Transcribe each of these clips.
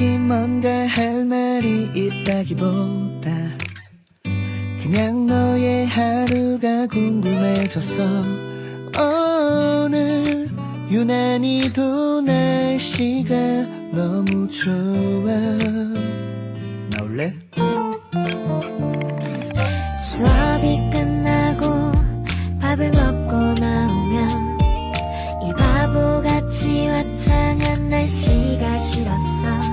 딱히 뭔가 할 말이 있다기보다 그냥 너의 하루가 궁금해졌어. 오늘 유난히도 날씨가 너무 좋아. 나올래? 날씨가 싫었어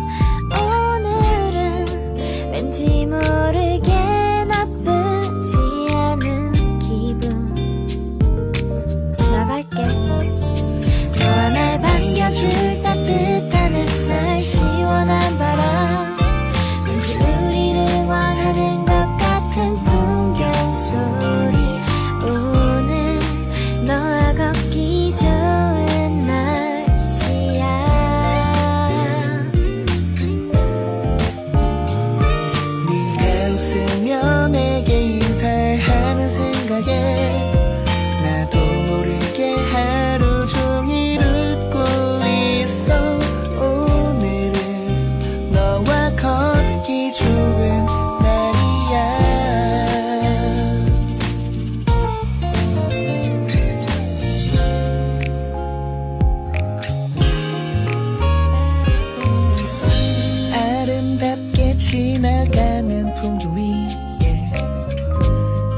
지나가는 풍경 위에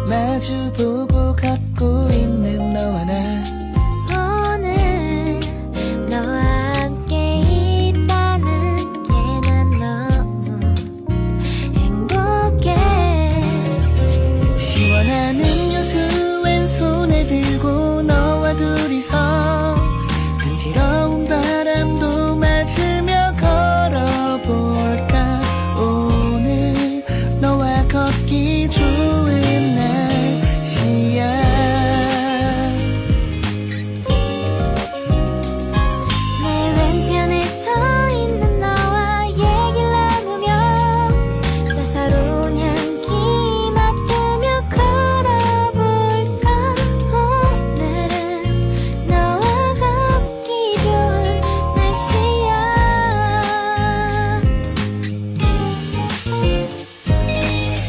마주보고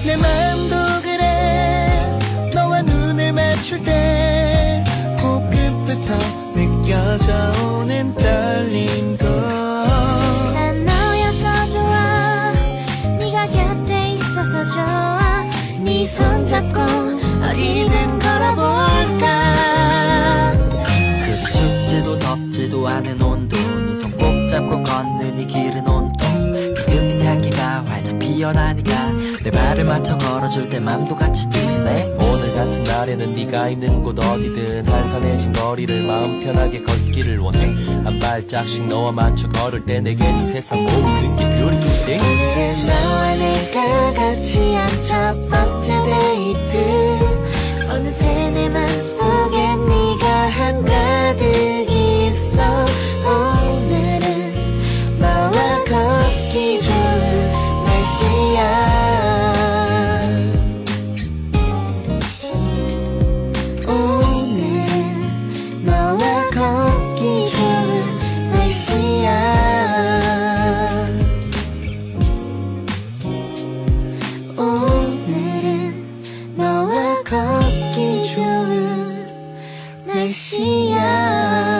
내 마음도 그래. 너와 눈을 맞출 때 코끝부터 느껴져 오는 떨림도 난 너여서 좋아. 네가 곁에 있어서 좋아. 네 손잡고 어디든 걸어볼까? 그리 춥지도 덥지도 않은 온도. 네 손 꼭 잡고 걷는 이 길은 온통. 비금빛 향기가 활짝 피어나니까 내 발을 맞춰 걸어줄 때 맘도 같이 뛴대 오늘 같은 날에는 네가 있는 곳 어디든 한산해진 거리를 마음 편하게 걷기를 원해. 한 발짝씩 너와 맞춰 걸을 때 내겐 이 세상 모든 게 별이 땡 오늘은 너와 내가 같이 한 첫 번째 데이트 看夕阳。